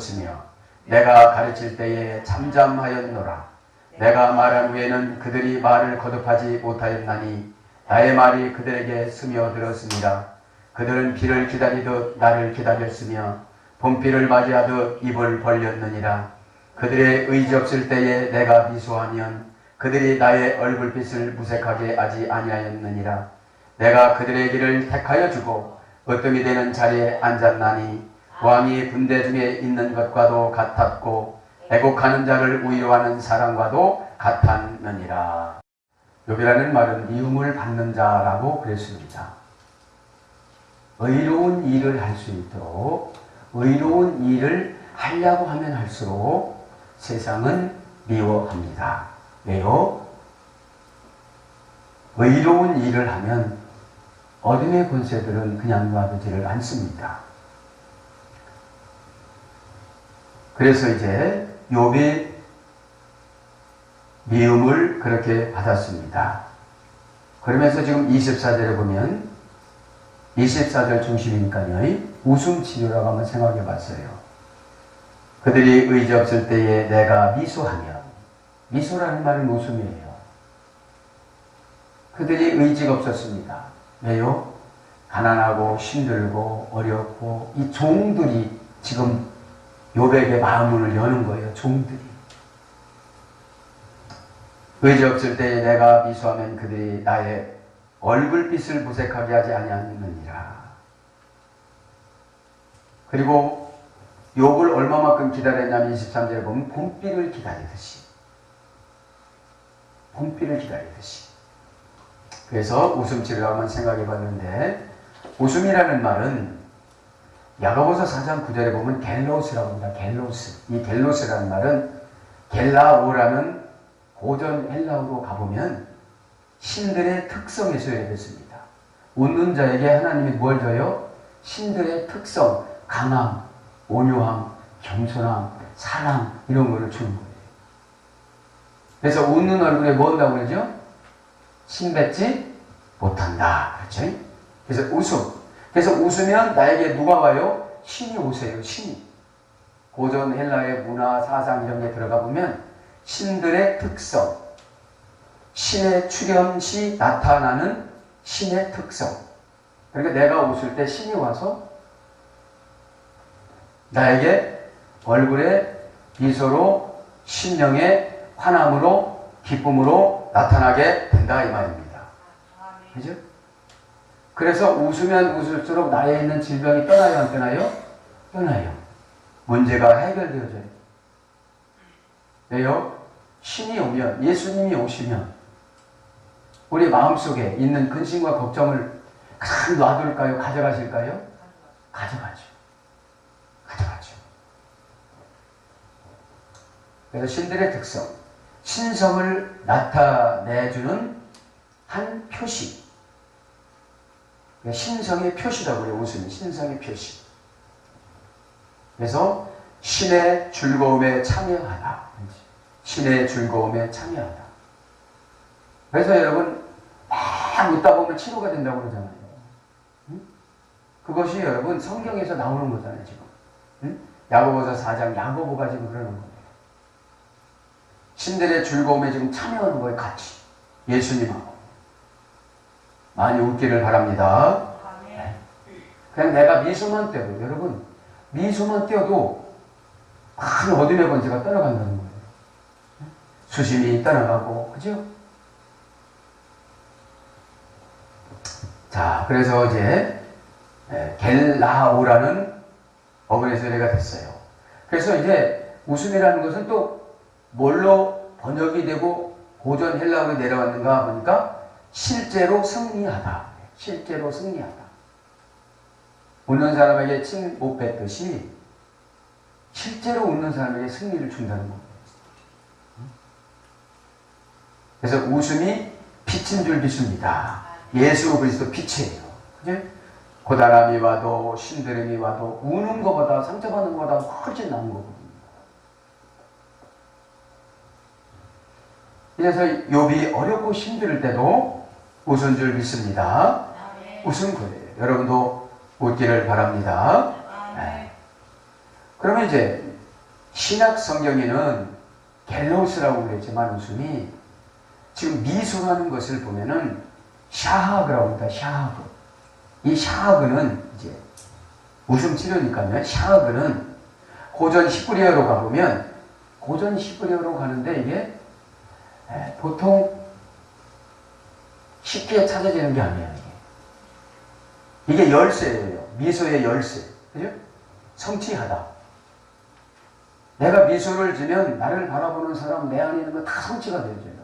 걸었으며 내가 가르칠 때에 잠잠하였노라. 내가 말한 후에는 그들이 말을 거듭하지 못하였나니 나의 말이 그들에게 스며들었습니다. 그들은 비를 기다리듯 나를 기다렸으며 봄비를 맞이하듯 입을 벌렸느니라. 그들의 의지 없을 때에 내가 미소하면 그들이 나의 얼굴빛을 무색하게 하지 아니하였느니라. 내가 그들의 길을 택하여 주고 으뜸이 되는 자리에 앉았나니 왕이 군대 중에 있는 것과도 같았고 애곡하는 자를 위로하는 사람과도 같았느니라. 욥이라는 말은 미움을 받는 자라고 그랬습니다. 의로운 일을 할 수 있도록 의로운 일을 하려고 하면 할수록 세상은 미워합니다. 왜요? 의로운 일을 하면 어둠의 권세들은 그냥 놔두지를 않습니다. 그래서 이제 욥이 미움을 그렇게 받았습니다. 그러면서 지금 24절에 보면 24절 중심이니까요. 웃음 치료라고 한번 생각해 봤어요. 그들이 의지 없을 때에 내가 미소하면 미소라는 말은 웃음이에요. 그들이 의지가 없었습니다. 왜요? 가난하고 힘들고 어렵고 이 종들이 지금 요백의 마음을 여는 거예요. 종들이. 의지 없을 때에 내가 미소하면 그들이 나의 얼굴빛을 무색하게 하지 아니하느니라. 그리고 욕을 얼마만큼 기다렸냐면 23절에 보면 봄비를 기다리듯이 봄비를 기다리듯이 그래서 웃음치를 한번 생각해 봤는데 웃음이라는 말은 야고보서 4장 9절에 보면 갤로스라고 합니다. 갤로스. 이 갤로스라는 말은 겔라오라는 고전 헬라어로 가보면 신들의 특성에서 되겠습니다. 웃는 자에게 하나님이 뭘 줘요? 신들의 특성, 강함, 온유함, 겸손함, 사랑 이런 거를 주는 거예요. 그래서 웃는 얼굴에 뭐 한다고 그러죠? 신 뱉지 못한다. 그렇죠? 그래서 웃음. 그래서 웃으면 나에게 누가 와요? 신이 오세요. 신이. 고전 헬라의 문화, 사상 이런 게 들어가 보면 신들의 특성, 신의 출현 시 나타나는 신의 특성. 그러니까 내가 웃을 때 신이 와서 나에게 얼굴에 미소로 심령의 환함으로 기쁨으로 나타나게 된다 이 말입니다. 그죠? 그래서 웃으면 웃을수록 나에 있는 질병이 떠나요 안 떠나요? 떠나요. 문제가 해결되어져요. 왜요? 신이 오면 예수님이 오시면 우리 마음속에 있는 근심과 걱정을 그냥 놔둘까요? 가져가실까요? 가져가죠. 가져가죠. 그래서 신들의 특성, 신성을 나타내주는 한 표시. 신성의 표시라고 그래요. 웃음이 신성의 표시. 그래서 신의 즐거움에 참여하다. 신의 즐거움에 참여하다. 그래서 여러분 막 웃다 보면 치료가 된다고 그러잖아요. 응? 그것이 여러분 성경에서 나오는 거잖아요. 지금. 응? 야고보서 4장 야고보가 지금 그러는 거예요. 신들의 즐거움에 지금 참여하는 거예요. 같이. 예수님하고. 많이 웃기를 바랍니다. 네. 그냥 내가 미소만 떼도 여러분 미소만 떼어도 큰 어둠의 번제가 떠나간다는 거예요. 수심이 떠나가고 그죠? 자, 그래서 이제 겔라오라는 어근의 소리가 됐어요. 그래서 이제 웃음이라는 것은 또 뭘로 번역이 되고 고전 헬라어로 내려왔는가 보니까 실제로 승리하다. 실제로 승리하다. 웃는 사람에게 침 못 뱉듯이 실제로 웃는 사람에게 승리를 준다는 겁니다. 그래서 웃음이 빛인 줄 믿습니다. 예수 그리스도 빛이에요. 그죠? 고단함이 와도 신드림이 와도 우는 것보다 상처받는 것보다 훨씬 나은 거거든요. 그래서 욥이 어렵고 힘들 때도 웃은 줄 믿습니다. 웃은 거예요. 여러분도 웃기를 바랍니다. 아멘. 그러면 이제 신약 성경에는 갤로스라고 그랬지만 웃음이 지금 미소라는 것을 보면은 샤하그라고 합니다. 샤하그. 이 샤하그는 이제 웃음 치료니까요. 샤하그는 고전 히브리어로 가보면 고전 히브리어로 가는데 이게 에, 보통 쉽게 찾아지는 게 아니에요. 이게, 이게 열쇠예요. 미소의 열쇠. 그죠? 성취하다. 내가 미소를 지면 나를 바라보는 사람 내 안에 있는 거 다 성취가 되어져요.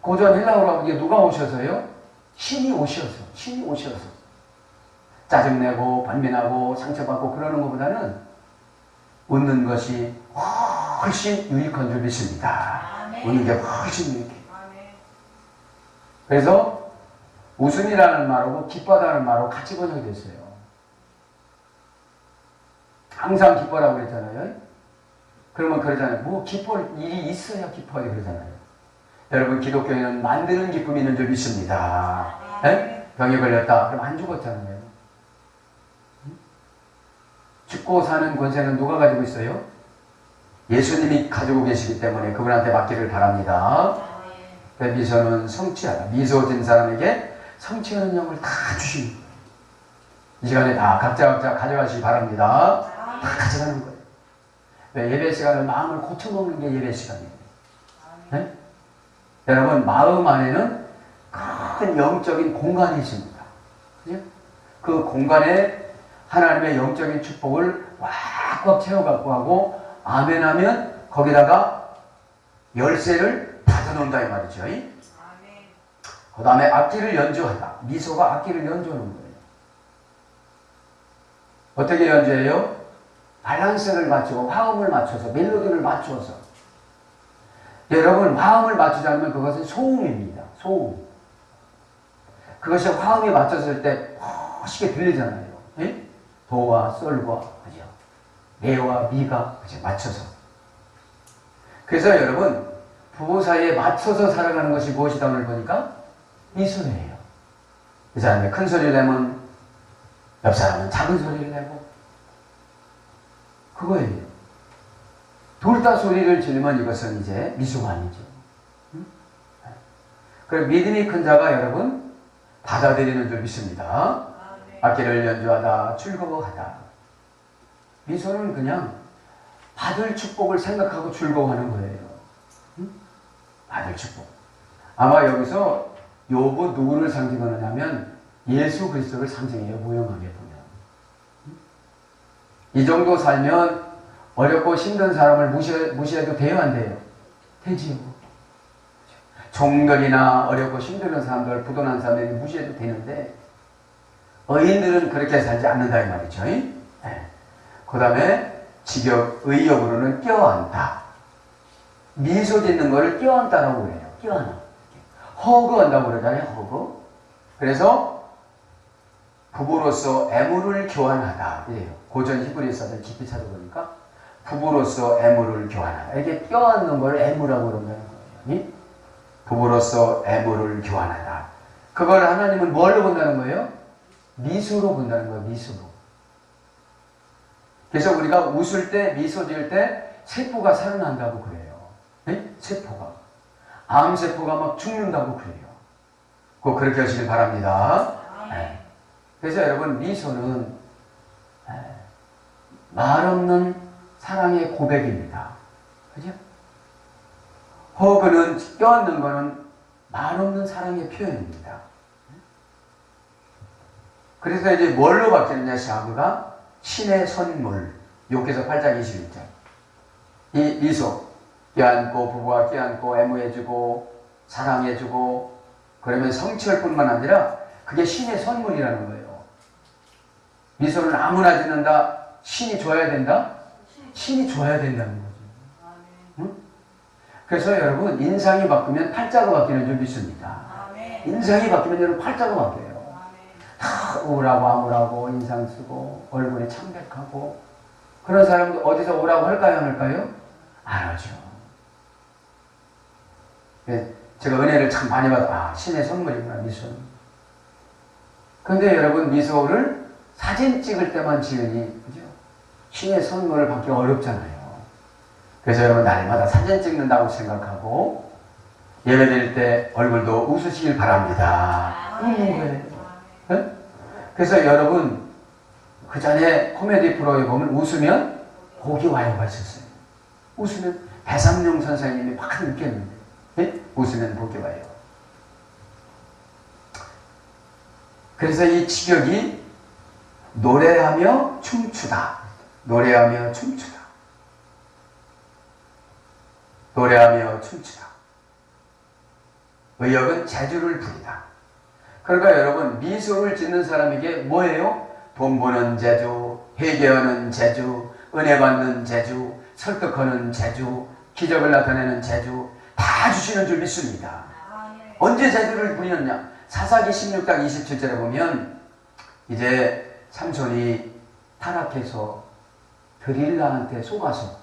고전 헬라어로 하면 이게 누가 오셔서요? 신이 오셔서, 신이 오셔서. 짜증내고, 반민하고, 상처받고 그러는 것보다는 웃는 것이 훨씬 유익한 줄 믿습니다. 아멘. 웃는 게 훨씬 유익해. 그래서 웃음이라는 말하고 기뻐하다는 말하고 같이 번역이 됐어요. 항상 기뻐라고 그랬잖아요. 그러면 그러잖아요. 뭐 기뻐 일이 있어야 기뻐해 그러잖아요. 여러분 기독교에는 만드는 기쁨이 있는 줄 믿습니다. 에? 병에 걸렸다. 그럼 안 죽었잖아요. 응? 죽고 사는 권세는 누가 가지고 있어요? 예수님이 가지고 계시기 때문에 그분한테 맡기를 바랍니다. 그 미소는 성취하다. 미소 진 사람에게 성취하는 영을 다 거예요. 이 시간에 다 각자 각자 가져가시기 바랍니다. 다 가져가는 거예요. 왜 예배 시간은 마음을 고쳐먹는 게 예배 시간이에요. 네? 여러분 마음 안에는 큰 영적인 공간이 있습니다. 그죠? 그 공간에 하나님의 영적인 축복을 꽉꽉 채워갖고 하고 아멘하면 거기다가 열쇠를 받아놓는다 이 말이죠. 그 다음에 악기를 연주하다. 미소가 악기를 연주하는 거예요. 어떻게 연주해요? 밸런스를 맞추고 화음을 맞춰서 멜로디를 맞춰서 여러분 화음을 맞추지 않으면 그것은 소음입니다. 소음. 그것이 화음에 맞췄을 때 멋있게 들리잖아요. 예? 도와 솔과 그죠? 레와 미가 그죠? 맞춰서. 그래서 여러분 부부 사이에 맞춰서 살아가는 것이 무엇이다 오늘 보니까 미소예요. 이 사람이 큰 소리를 내면 옆 사람은 작은 소리를 내고 그거예요. 둘 다 소리를 지르면 이것은 이제 미소가 아니죠. 응? 그럼 믿음이 큰 자가 여러분 받아들이는 줄 믿습니다. 악기를 연주하다, 즐거워하다. 미소는 그냥 받을 축복을 생각하고 즐거워하는 거예요. 응? 받을 축복. 아마 여기서 요부 누구를 상징하느냐면 예수 그리스도를 상징해요. 모형하게 보면. 응? 이 정도 살면 어렵고 힘든 사람을 무시해, 무시해 도 돼요, 안 돼요? 되지요. 종들이나 어렵고 힘든 사람들, 부도난 사람들이 무시해도 되는데 의인들은 그렇게 살지 않는다 이 말이죠. 네. 그 다음에 직역, 의역으로는 껴안다. 미소 짓는 거를 껴안다라고 그래요. 껴안아. 허그한다고 그러잖아요. 허그. 그래서 부부로서 애무를 교환하다. 이래요. 고전 히브리서를 깊이 찾아보니까 부부로서 애무를 교환하다. 이게 껴안는 걸 애무라고 그런다는 거예요. 이? 부부로서 애무를 교환하다. 그걸 하나님은 뭘로 본다는 거예요? 미소로 본다는 거예요. 미소로. 그래서 우리가 웃을 때, 미소 지을 때 세포가 살아난다고 그래요. 네? 세포가. 암세포가 막 죽는다고 그래요. 꼭 그렇게 하시길 바랍니다. 아멘. 그래서 여러분, 미소는 에, 말 없는 사랑의 고백입니다. 그죠? 허그는 껴안는 거는 말 없는 사랑의 표현입니다. 그래서 이제 뭘로 바뀌느냐, 샤브가? 신의 선물. 욕해서 8장 21절. 이 미소. 껴안고, 부부와 껴안고, 애무해주고, 사랑해주고, 그러면 성취할 뿐만 아니라 그게 신의 선물이라는 거예요. 미소는 아무나 짓는다. 신이 줘야 된다? 신이 줘야 된다는 거죠. 아멘. 그래서 여러분, 인상이 바뀌면 팔자가 바뀌는 줄 믿습니다. 인상이 바뀌면 여러분 팔자가 바뀌어요. 다 우울하고 암울하고 인상 쓰고 얼굴이 창백하고 그런 사람도 어디서 오라고 할까요? 안 할까요? 안 하죠. 예, 제가 은혜를 참 많이 받아 아 신의 선물이구나 미소는. 근데 여러분 미소를 사진 찍을 때만 지으니 그죠? 신의 선물을 받기 어렵잖아요. 그래서 여러분 날마다 사진 찍는다고 생각하고 예배 드릴 때 얼굴도 웃으시길 바랍니다. 웃는 거예요. 네? 그래서 여러분 그 전에 코미디 프로에 보면 웃으면 복이 와요 하셨어요. 웃으면 배삼룡 선생님이 막 느꼈는데 네? 웃으면 복이 와요. 그래서 이 직역이 노래하며 춤추다. 노래하며 춤추다. 노래하며 춤추다. 의역은 재주를 부리다. 그러니까 여러분 미소를 짓는 사람에게 뭐예요? 돈 버는 재주, 회개하는 재주, 은혜 받는 재주, 설득하는 재주, 기적을 나타내는 재주 다 주시는 줄 믿습니다. 언제 재주를 부리느냐? 사사기 16장 27절에 보면 이제 삼손이 타락해서 드릴라한테 속아서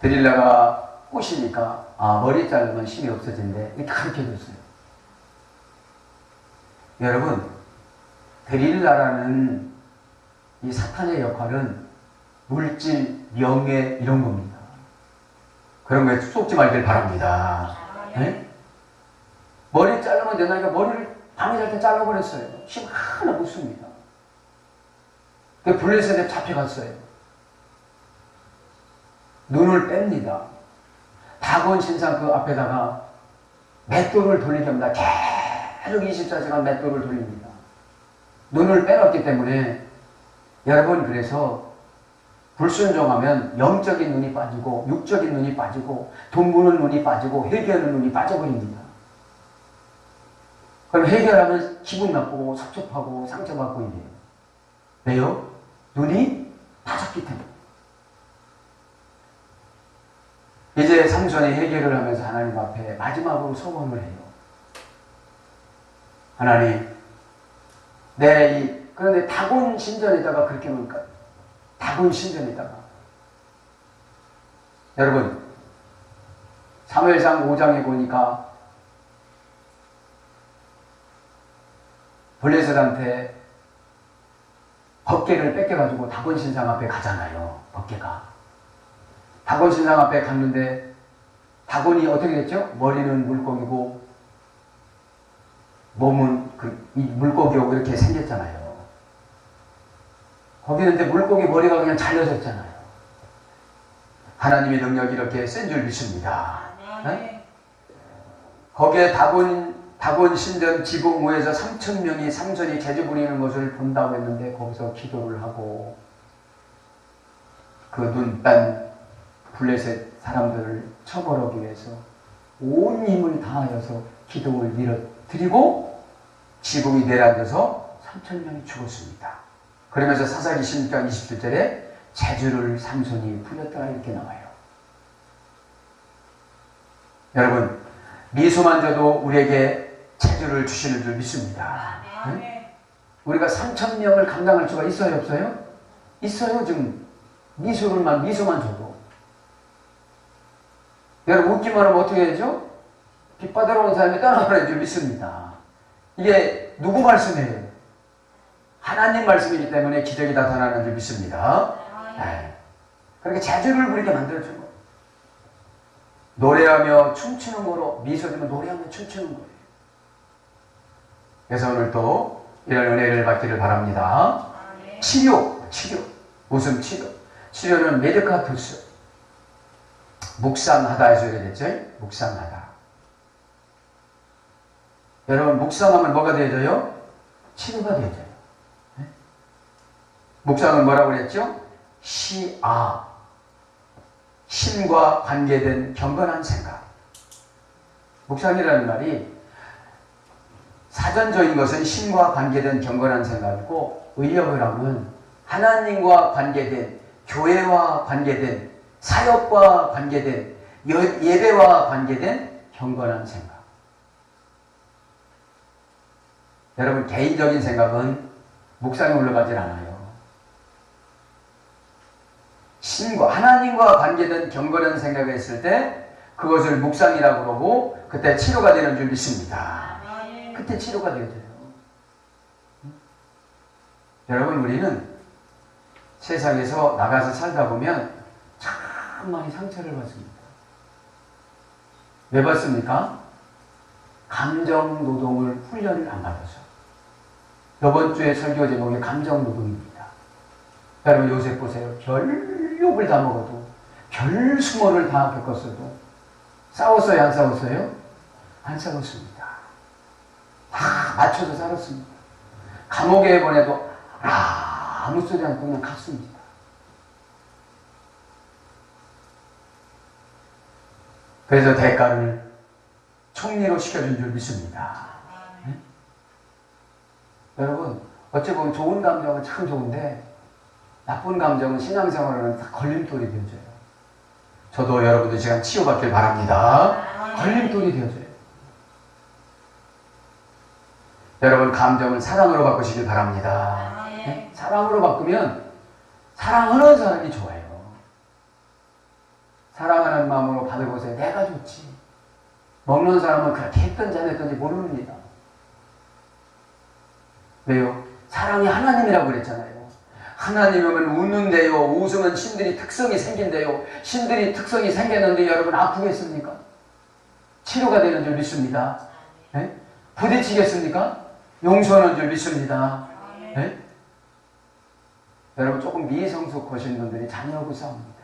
드릴라가 꼬시니까 아 머리 자르면 힘이 없어진대 이렇게 가르쳐줬어요. 여러분 드릴라라는 이 사탄의 역할은 물질, 명예 이런 겁니다. 그런 거에 속지 말길 바랍니다. 네? 머리 자르면 된다니까 머리를 밤에 잘 때 잘라버렸어요. 힘 하나 못 씁니다. 그 블레셋에 잡혀갔어요. 눈을 뺍니다. 다곤 신상 그 앞에다가 맷돌을 돌리게 합니다. 계속 24시간 맷돌을 돌립니다. 눈을 빼놨기 때문에 여러분 그래서 불순종하면 영적인 눈이 빠지고 육적인 눈이 빠지고 돈 부는 눈이 빠지고 회개하는 눈이 빠져버립니다. 그럼 해결하면 기분 나쁘고 섭섭하고 상처받고 이래요. 왜요? 눈이 빠졌기 때문에. 이제 삼손이 해결을 하면서 하나님 앞에 마지막으로 소원을 해요. 하나님, 내 이, 그런데 다곤 신전에다가 그렇게 하니까, 신전에다가. 여러분, 사무엘상 5장에 보니까 블레셋한테 법계를 뺏겨가지고 다곤 신상 앞에 가잖아요. 법계가. 다곤 신상 앞에 갔는데 다곤이 어떻게 됐죠? 머리는 물고기고 몸은 그, 이 물고기하고 이렇게 생겼잖아요. 거기는 이제 물고기 머리가 그냥 잘려졌잖아요. 하나님의 능력이 이렇게 센 줄 믿습니다. 네? 거기에 다곤 다곤 신전 지붕무에서 3천 명이 삼손이 재주 부리는 것을 본다고 했는데 거기서 기도를 하고 그 눈딴 블레셋 사람들을 처벌하기 위해서 온 힘을 다하여서 기도를 밀어 드리고 지붕이 내려앉아서 3천 명이 죽었습니다. 그러면서 사사기 16장 27절에 재주를 삼손이 부렸다 이렇게 나와요. 여러분 미소만 줘도 우리에게 재주를 주시는 줄 믿습니다. 네? 우리가 3천 명을 감당할 수가 있어요, 없어요? 있어요, 지금. 미소를만, 미소만 줘도. 여러분, 웃기만 하면 어떻게 되죠? 빚받으러 온 사람이 떠나버릴 줄 믿습니다. 이게 누구 말씀이에요? 하나님 말씀이기 때문에 기적이 나타나는 줄 믿습니다. 네. 그렇게 재주를 부리게 만들어주고, 노래하며 춤추는 거로, 미소 주면 노래하며 춤추는 거예요. 그래서 오늘 또 이런 은혜를 받기를 바랍니다. 치료, 치료, 웃음 치료. 치료는 메디카투스. 묵상하다 해서 이래 됐죠? 묵상하다. 여러분, 묵상하면 뭐가 되어져요? 치료가 되어져요. 네? 묵상은 뭐라고 그랬죠? 시아. 신과 관계된 경건한 생각. 묵상이라는 말이 사전적인 것은 신과 관계된 경건한 생각이고 의역을 하면 하나님과 관계된 교회와 관계된 사역과 관계된 예배와 관계된 경건한 생각. 여러분 개인적인 생각은 묵상에 올라가질 않아요. 신과 하나님과 관계된 경건한 생각을 했을 때 그것을 묵상이라고 그러고 그때 치료가 되는 줄 믿습니다. 그때 치료가 되어져요. 여러분 우리는 세상에서 나가서 살다 보면 참 많이 상처를 받습니다. 왜 받습니까? 감정 노동을 훈련을 안 받아서. 이번 주에 설교 제목이 감정 노동입니다. 여러분 요새 보세요. 별 욕을 다 먹어도 별 수모를 다 겪었어도 싸웠어요? 안 싸웠어요? 안 싸웠습니다. 다 맞춰서 살았습니다. 감옥에 보내도 아, 아무 소리 않고 그냥 갔습니다. 그래서 대가를 총리로 시켜준 줄 믿습니다. 네? 여러분, 어찌 보면 좋은 감정은 참 좋은데 나쁜 감정은 신앙생활에는 다 걸림돌이 되어져요. 저도 여러분들 시간 치유받길 바랍니다. 걸림돌이 되어져요. 여러분 감정을 사랑으로 바꾸시길 바랍니다. 네? 사랑으로 바꾸면 사랑하는 사람이 좋아요. 사랑하는 마음으로 받아보세요. 내가 좋지. 먹는 사람은 그렇게 했던지 안 했던지 모릅니다. 왜요? 사랑이 하나님이라고 그랬잖아요. 하나님이면 웃는데요. 웃으면 신들이 특성이 생긴대요. 신들이 특성이 생겼는데 여러분 아프겠습니까? 치료가 되는 줄 믿습니다. 네? 부딪히겠습니까? 용서하는 줄 믿습니다. 네? 여러분 조금 미성숙하신 분들이 자녀하고 싸웁니다.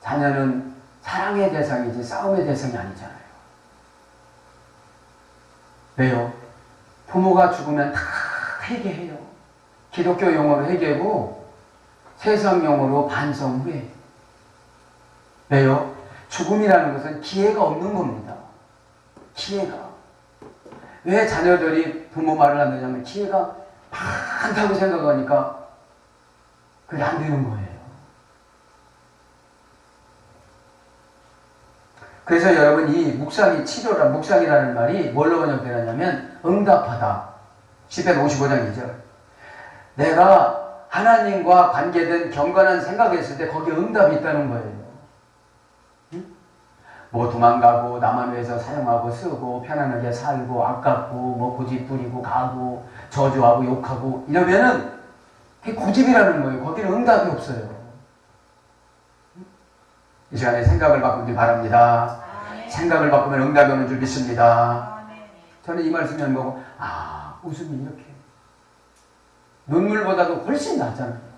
자녀는 사랑의 대상이지 싸움의 대상이 아니잖아요. 왜요? 부모가 죽으면 다 회개해요. 기독교 용어로 회개고 세상 용어로 반성 후에. 왜요? 죽음이라는 것은 기회가 없는 겁니다. 기회가. 왜 자녀들이 부모 말을 안 듣냐면 기회가 많다고 생각하니까 그게 안 되는 거예요. 그래서 여러분 이 묵상이 치료라 묵상이라는 말이 뭘로 번역되느냐면 응답하다. 10편 55장 2절. 내가 하나님과 관계된 경건한 생각을 했을 때 거기에 응답이 있다는 거예요. 응? 뭐 도망가고 남한 위해서 사용하고 쓰고 편안하게 살고 아깝고 뭐 고집 부리고 가고 저주하고 욕하고 이러면은 그게 고집이라는 거예요. 거기는 응답이 없어요. 이 시간에 생각을 바꾸길 바랍니다. 생각을 바꾸면 응답이 오는 줄 믿습니다. 저는 이 말씀이 안 보고 아 웃음이 이렇게 눈물보다도 훨씬 낫잖아요.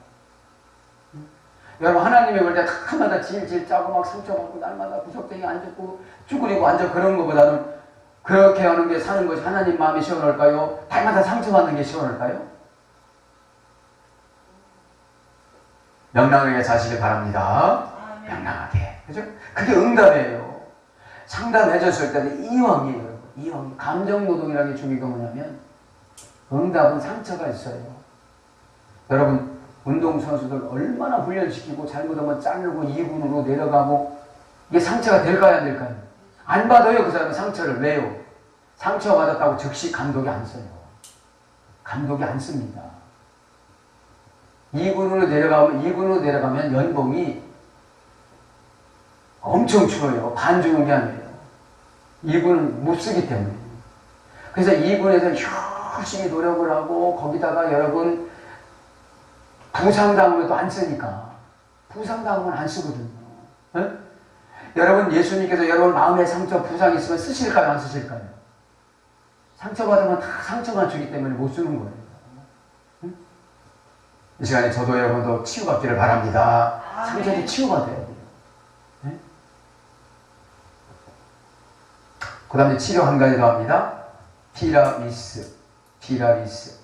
여러분 하나님이 볼때 가마다 질질 짜고 막 상처받고 날마다 구석탱이 앉았고 쭈그리고 앉아 그런 것보다는 그렇게 하는 게 사는 것이 하나님 마음이 시원할까요? 달마다 상처받는 게 시원할까요? 명랑하게 사시길 바랍니다. 명랑하게. 그죠? 그게 응답이에요. 상담해줬을 때는 이왕이에요. 이왕. 감정노동이라는 게 중요한 게 뭐냐면 응답은 상처가 있어요. 여러분 운동선수들 얼마나 훈련시키고 잘못하면 자르고 2군으로 내려가고 이게 상처가 될까요 안 될까요? 안 받아요 그 사람은 상처를 왜요? 상처 받았다고 즉시 감독이 안 써요. 감독이 안 씁니다. 2군으로 내려가면 2군으로 내려가면 연봉이 엄청 줄어요. 반 주는 게 아니에요. 2군은 못 쓰기 때문에. 그래서 2군에서 열심히 노력을 하고 거기다가 여러분 부상당하면도 안 쓰니까. 부상당하면 안 쓰거든요. 네? 여러분 예수님께서 여러분 마음에 상처 부상 있으면 쓰실까요? 안 쓰실까요? 상처받으면 다 상처만 주기 때문에 못 쓰는 거예요. 응? 이 시간에 저도 여러분도 치유받기를 바랍니다. 상처도 치유받아야 돼요. 네? 그 다음에 치료 한 가지 더 합니다. 피라미스. 피라미스.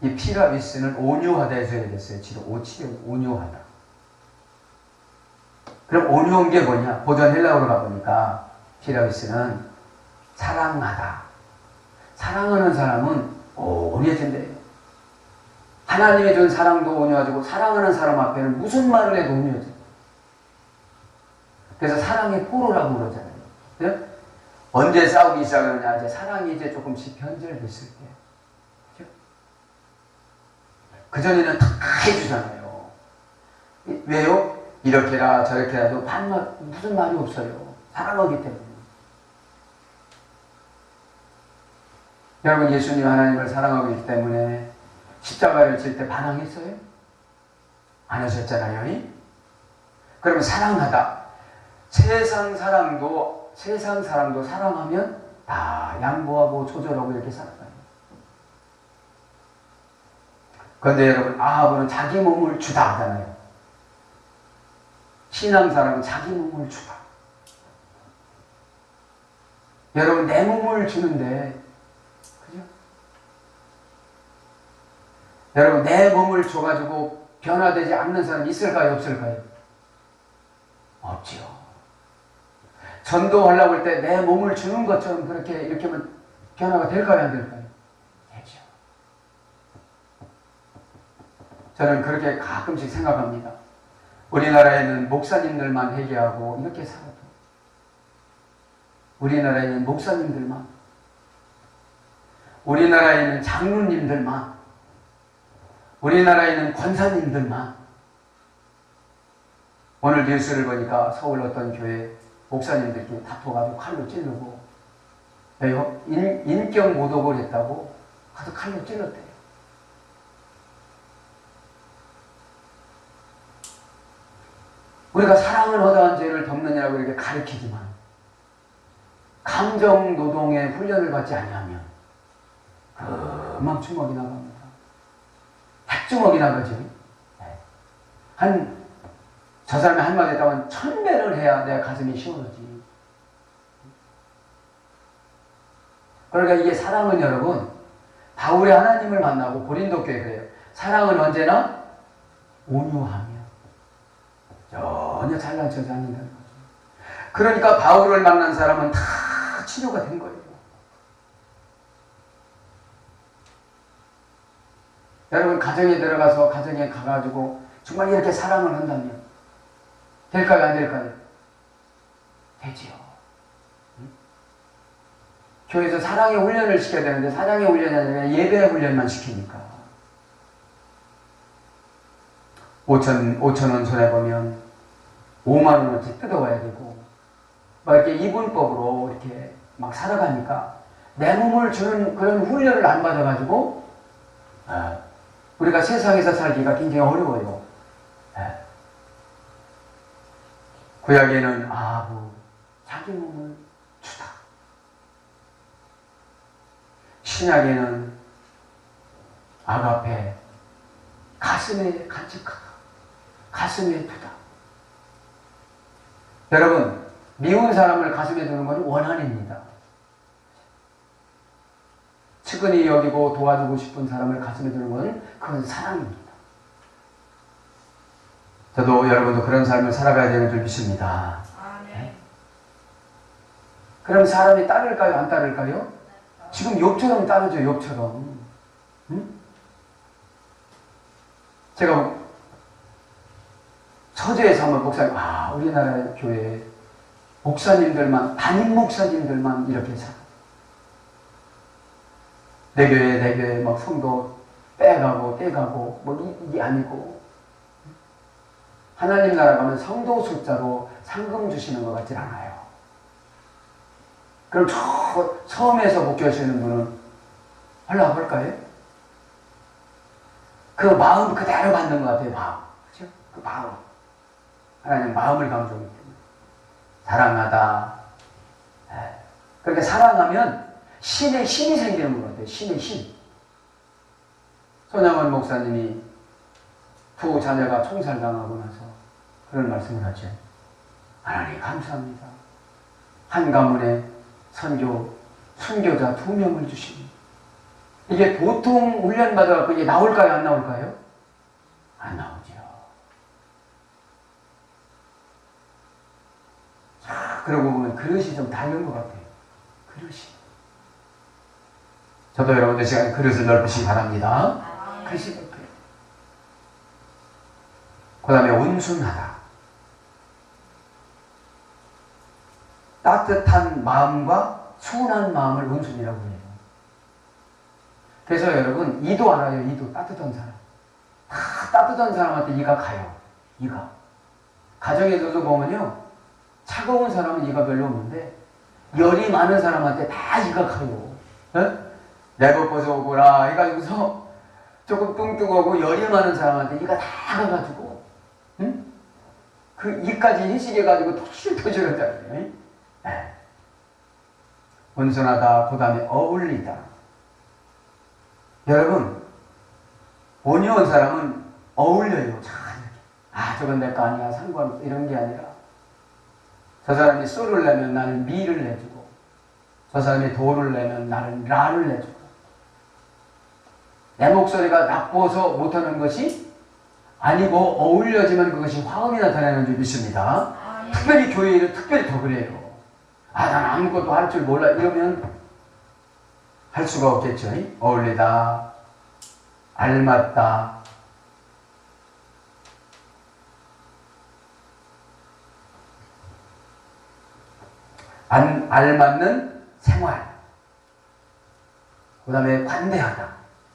이 피라미스는 온유하다 해서 됐어요. 치료. 오, 치료, 온유하다. 그럼 온유한 게 뭐냐? 고전 헬라어로 가보니까 피라미스는 사랑하다. 사랑하는 사람은 온유해진대요. 하나님이 준 사랑도 온유하고 사랑하는 사람 앞에는 무슨 말을 해도 온유해져. 그래서 사랑의 포로라고 그러잖아요. 네? 언제 싸우기 시작하느냐? 이제 사랑이 이제 조금씩 변절됐을 때. 그전에는 다 해주잖아요. 왜요? 이렇게라 저렇게라도 반말, 무슨 말이 없어요. 사랑하기 때문에. 여러분, 예수님 하나님을 사랑하고 있기 때문에 십자가를 질 때 반항했어요? 안 하셨잖아요. 이? 그러면 사랑하다. 세상 사랑도 세상 사랑도 사랑하면 다 양보하고 조절하고 이렇게 살아가요. 그런데 여러분 아합은 자기 몸을 주다 하잖아요. 신앙 사람은 자기 몸을 주다. 여러분 내 몸을 주는데 그죠? 여러분 내 몸을 줘가지고 변화되지 않는 사람 있을까요 없을까요? 없지요. 전도하려고 할 때 내 몸을 주는 것처럼 그렇게 이렇게 하면 변화가 될까요 안 될까요? 되죠. 저는 그렇게 가끔씩 생각합니다. 우리나라에는 목사님들만 회개하고 이렇게 살아도 우리나라에는 목사님들만 우리나라에는 장로님들만 우리나라에는 권사님들만 오늘 뉴스를 보니까 서울 어떤 교회 목사님들끼리 다퉈가지고 칼로 찌르고 인, 인격 모독을 했다고 가서 칼로 찔렀대요. 우리가 사랑을 허다한 죄를 덮느냐고 이렇게 가르치지만 감정 노동의 훈련을 받지 아니하면 금방 주먹이 나갑니다. 핵주먹이 나가지. 한 저 사람이 한마디 했다면 천 배를 해야 내 가슴이 시원하지. 그러니까 이게 사랑은 여러분 바울이 하나님을 만나고 고린도 교회 그래요. 사랑은 언제나 온유하며 전혀 잘나지지 않는다는 거죠. 그러니까 바울을 만난 사람은 다 치료가 된 거예요. 여러분 가정에 들어가서 가정에 가가지고 정말 이렇게 사랑을 한다면 될까요 안 될까요? 되지요. 응? 교회에서 사랑의 훈련을 시켜야 되는데 사랑의 훈련이 아니라 예배의 훈련만 시키니까 5천 5천 원 손해 보면 5만 원어치 뜯어와야 되고 막 이렇게 이분법으로 이렇게 막 살아가니까 내 몸을 주는 그런 훈련을 안 받아가지고 아, 우리가 세상에서 살기가 굉장히 어려워요. 예. 구약에는 아부 자기 몸을 주다. 신약에는 아가페 가슴에 간직하다. 가슴에 두다. 여러분 미운 사람을 가슴에 두는 것은 원한입니다. 측은히 여기고 도와주고 싶은 사람을 가슴에 두는 것은 그건 사랑입니다. 저도 여러분도 그런 삶을 살아가야 되는 줄 믿습니다. 아멘. 그럼 사람이 따를까요? 안 따를까요? 지금 욕처럼 따르죠, 욕처럼. 응? 제가 서재에서 한번 목사님, 아, 우리나라 교회 목사님들만, 담임 목사님들만 이렇게 살아. 내 교회, 내 교회, 막 성도 빼가고, 떼가고, 뭐, 이- 이게 아니고. 하나님 나라 가면 성도 숫자로 상금 주시는 것 같진 않아요. 그럼 저 처음에서 목회하시는 분은 올라가 볼까요? 그 마음 그대로 받는 것 같아요, 마음. 그죠? 그 마음. 하나님 마음을 강조하기 때문에. 사랑하다. 예. 그렇게 사랑하면 신의 힘이 생기는 것 같아요, 신의 힘. 손양원 목사님이 두 자녀가 총살당하고 나서 그런 말씀을 하죠. 하나님 감사합니다. 한 가문에 선교, 순교자 두 명을 주시니 이게 보통 훈련 받아갖고 이게 나올까요? 안 나올까요? 안 나오죠. 자, 그러고 보면 그릇이 좀 다른 것 같아요. 그릇이. 저도 여러분들 시간 그릇을 넓으시기 바랍니다. 그릇이 넓혀요. 그 다음에 온순하다. 따뜻한 마음과 순한 마음을 온순이라고 해요. 그래서 여러분 이도 알아요. 이도 따뜻한 사람. 다 따뜻한 사람한테 이가 가요. 이가. 가정에서도 보면요. 차가운 사람은 이가 별로 없는데 열이 많은 사람한테 다 이가 가요. 예? 내가 벗어오거라 해가지고서 좀 조금 뚱뚱하고 열이 많은 사람한테 이가 다 가가지고, 응? 그 이까지 희식해가지고 토실토실하잖아요. 네. 온순하다, 그 다음에 어울리다. 여러분, 온유한 사람은 어울려요. 잘. 아, 저건 내 거 아니야. 상관없어. 이런 게 아니라. 저 사람이 쏘를 내면 나는 미를 내주고, 저 사람이 도를 내면 나는 라를 내주고, 내 목소리가 나빠서 못하는 것이 아니고 어울려지만 그것이 화음이 나타나는 줄 믿습니다. 아, 예. 특별히 교회 일은 특별히 더 그래요. 아, 난 아무것도 할 줄 몰라. 이러면 할 수가 없겠죠. 어울리다, 알맞다. 안, 알맞는 생활. 그 다음에 관대하다.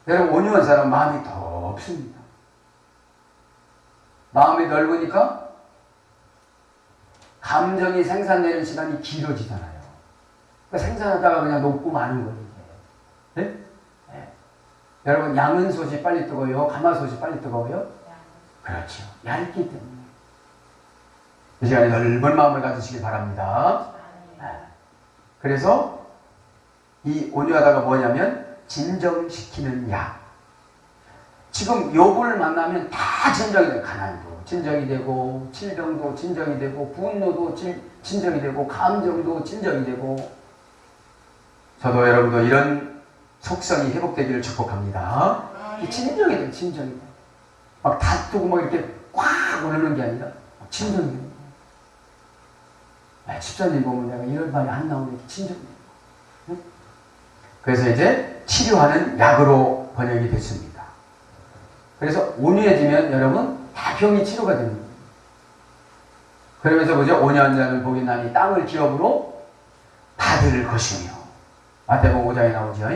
여러분, 온유한 사람 마음이 더 없습니다. 마음이 넓으니까 감정이 생산되는 시간이 길어지잖아요. 그러니까 생산하다가 그냥 녹고 마는 거예요. 네? 네. 여러분 양은 솥이 빨리 뜨거워요? 가마 솥이 빨리 뜨거워요? 그렇죠. 얇기 때문에. 이 시간에 넓은 마음을 가지시길 바랍니다. 그래서 이 온유하다가 뭐냐면 진정시키는 약. 지금 욕을 만나면 다 진정이 돼요. 가난도 진정이 되고 질병도 진정이 되고 분노도 진, 진정이 되고 감정도 진정이 되고 저도 여러분도 이런 속성이 회복되기를 축복합니다. 진정이 돼요. 진정이 돼요. 막 다투고 막 이렇게 꽉 올리는 게 아니라 진정이 돼요. 아, 14절 보면 내가 이런 말이 안 나오는 게친절해 응? 그래서 이제 치료하는 약으로 번역이 됐습니다. 그래서 온유해지면 여러분 다 병이 치료가 됩니다. 그러면서 보죠. 온유한 자는 복이 나니 땅을 기업으로 받을 것이며. 마태복음 5장에 나오죠.